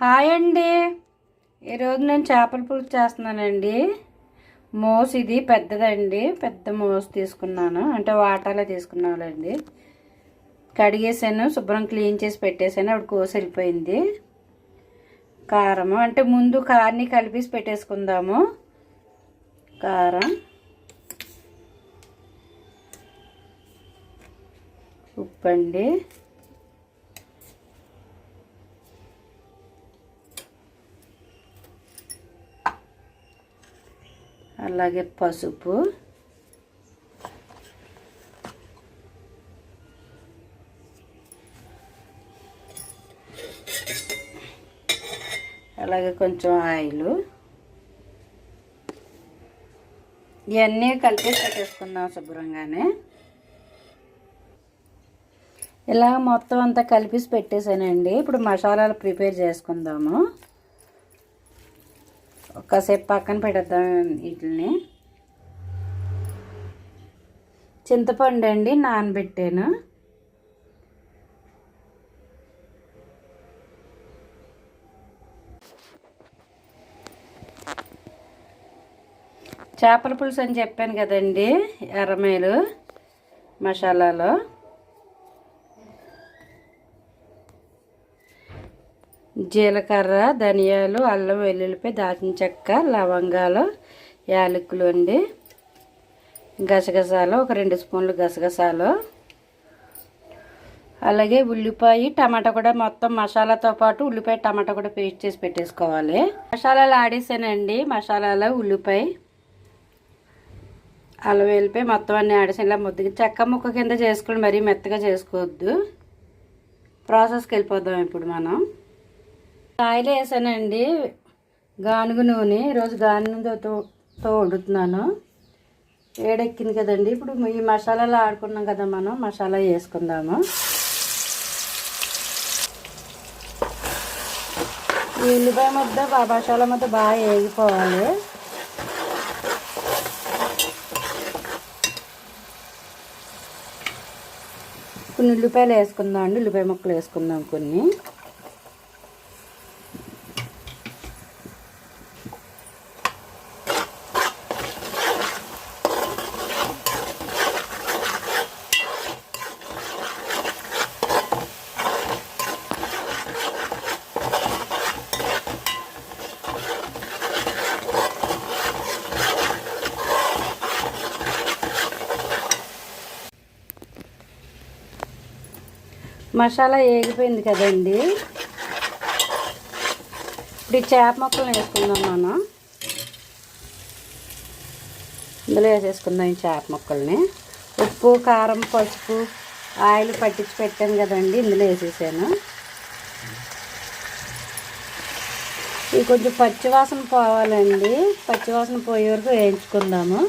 Hi అండి. ఈరోజు నేను చేపల పులుసు చేస్తున్నానండి. మోస్ ఇది పెద్దదండి. పెద్ద మోస్ తీసుకున్నాను. అంటే వాటాలో తీసుకున్నానండి. కడిగేసాను శుభ్రం క్లీన్ చేసి పెట్టేసాను. అప్పుడు కోసి వెళ్ళిపోయింది. కారం అంటే ముందు కారాన్ని కలిపేసి పెట్టేసుకుందాము. కారం. ఉప్పు అండి అలాగే పసుపు. అలాగే కొంచెం ఆయిల్. ఇవన్నీ కలిపి పెట్టేసుకుందాం శుభ్రంగానే. ఇలా మొత్తం అంతా కలిపి పెట్టేశానండి ఇప్పుడు మసాలాలు ప్రిపేర్ చేసుకుందాము. ఒక్కసేపు పక్కన పెడదాం వీటిని చింతపండు అండి నానబెట్టాను. చేపల పులుసు అని చెప్పాను కదండి ఎర్రమేలు మసాలాలో. జీలకర్ర ధనియాలు అల్లం వెల్లుల్లిపై దాచిన చెక్క లవంగాలు యాలకులు అండి. గసగసాలు ఒక రెండు స్పూన్లు గసగసాలు. అలాగే ఉల్లిపాయ టమాటా కూడా మొత్తం మసాలాతో పాటు ఉల్లిపాయ టమాటా కూడా పేస్ట్ చేసి పెట్టేసుకోవాలి. మసాలాలు ఆడేసానండి. మసాలాలో ఉల్లిపాయ అల్లం వెల్లిపాయ మొత్తం అన్నీ ఆడేసాను. ఇలా ముద్దగా చెక్క ముక్క కింద చేసుకుని మరీ మెత్తగా చేసుకోవద్దు. ప్రాసెస్కి వెళ్ళిపోదాం ఇప్పుడు మనం. ఆయిల్ వేసానండి. గానుగ నూనె. ఈరోజు గానుగతో తో వండుతున్నాను. వేడెక్కింది కదండి. ఇప్పుడు ఈ మసాలాలు ఆడుకున్నాం కదా మనం. మసాలా వేసుకుందాము. ఈ ఉల్లిపాయ ముద్ద మసాలా ముద్ద బాగా వేగిపోవాలి. కొన్ని ఉల్లిపాయలు వేసుకుందాం అండి ఉల్లిపాయ ముక్కలు వేసుకుందాం కొన్ని. మసాలా వేగిపోయింది కదండి. ఇప్పుడు ఈ చేప మొక్కలు వేసుకుందాం మనం ఇందులో వేసేసుకుందాం ఈ చేప ముక్కల్ని. ఉప్పు కారం పసుపు ఆయిల్ పట్టించి పెట్టాను కదండి ఇందులో వేసేసాను. ఇవి కొంచెం పచ్చివాసన పోవాలండి. పచ్చివాసన పోయే వరకు వేయించుకుందాము.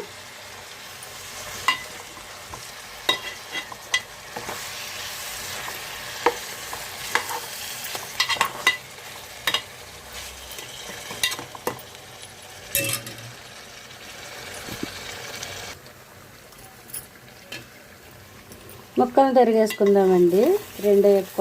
ముక్కలు తరిగేసుకుందామండి రెండు వైపు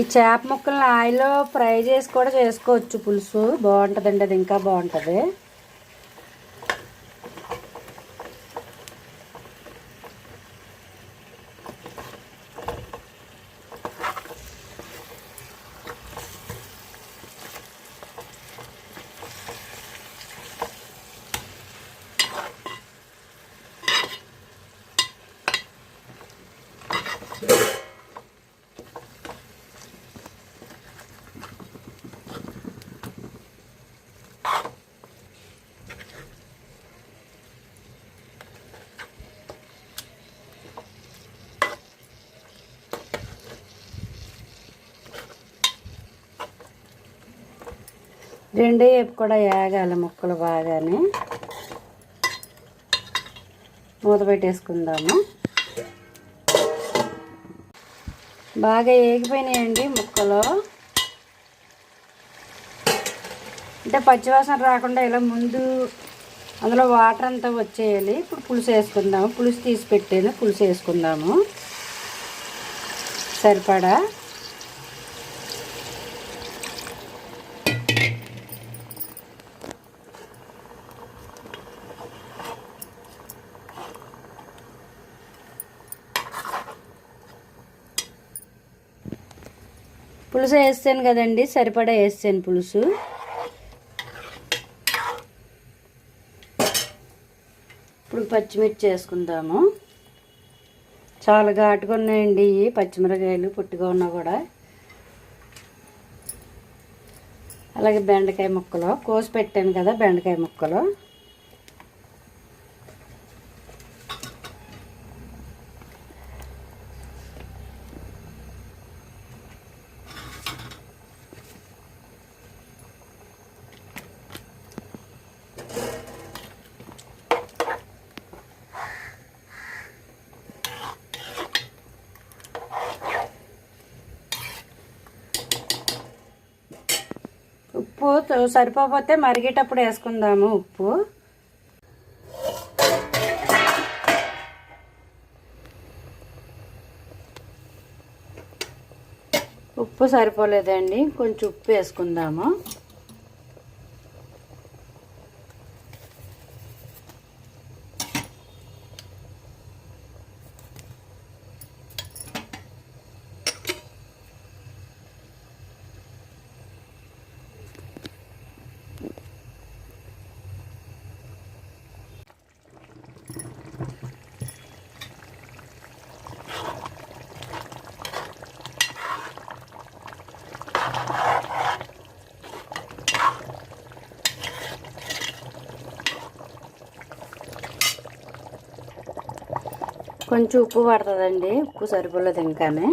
ఈ చేప ముక్కలను ఆయిల్లో ఫ్రై చేసి కూడా చేసుకోవచ్చు పులుసు. బాగుంటుందండి అది ఇంకా బాగుంటుంది. రెండో వైపు కూడా వేగాలి ముక్కలు బాగానే. మూత పెట్టేసుకుందాము. బాగా ఏగిపోయినాయండి ముక్కలు. అంటే పచ్చివాసన రాకుండా ఇలా ముందు అందులో వాటర్ అంతా వచ్చేయాలి. ఇప్పుడు పులుసు వేసుకుందాము. పులుసు తీసి పెట్టాను పులుసు వేసుకుందాము. సరిపడా? పులుసు వేస్తాను కదండి సరిపడా వేస్తాను పులుసు. ఇప్పుడు పచ్చిమిర్చి వేసుకుందాము. చాలా ఘాటుగా ఉన్నాయండి ఇవి పచ్చిమిరకాయలు పుట్టిగా ఉన్నా కూడా. అలాగే బెండకాయ ముక్కలు కోసి పెట్టాను కదా బెండకాయ ముక్కలు. ఉప్పు సరిపోతే మరిగేటప్పుడు వేసుకుందాము ఉప్పు. ఉప్పు సరిపోలేదండి. కొంచెం ఉప్పు వేసుకుందాము. కొంచెం ఉప్పు పడుతుందండి. ఉప్పు సరిపోలేదు ఇంకానే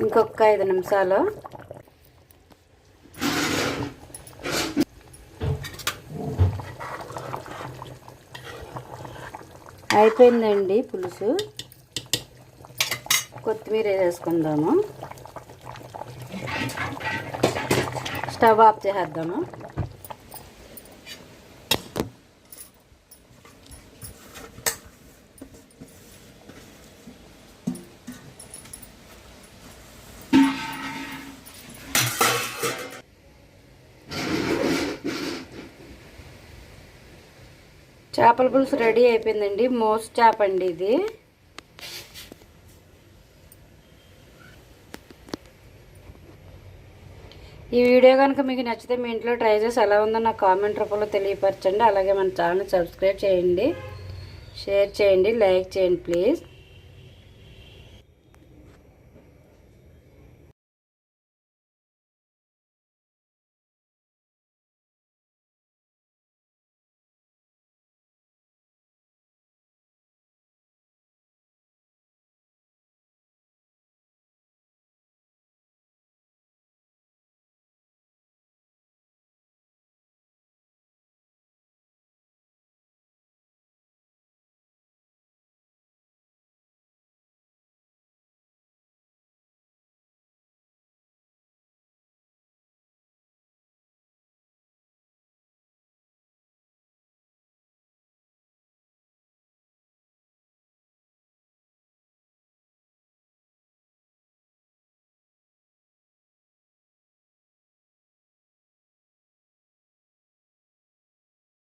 ఇంకొక ఐదు నిమిషాలు. అయిపోయిందండి పులుసు. కొత్తిమీర వేసుకుందాము స్టవ్ ఆఫ్ చేసేద్దాము. చేపల పులుసు రెడీ అయిపోయిందండి. మోస్ చేప అండి ఇది. ఈ వీడియో కనుక మీకు నచ్చితే మీ ఇంట్లో ట్రై చేసి ఎలా ఉందో నా కామెంట్ రూపంలో తెలియపరచండి. అలాగే మన ఛానల్ సబ్స్క్రైబ్ చేయండి. షేర్ చేయండి. లైక్ చేయండి ప్లీజ్.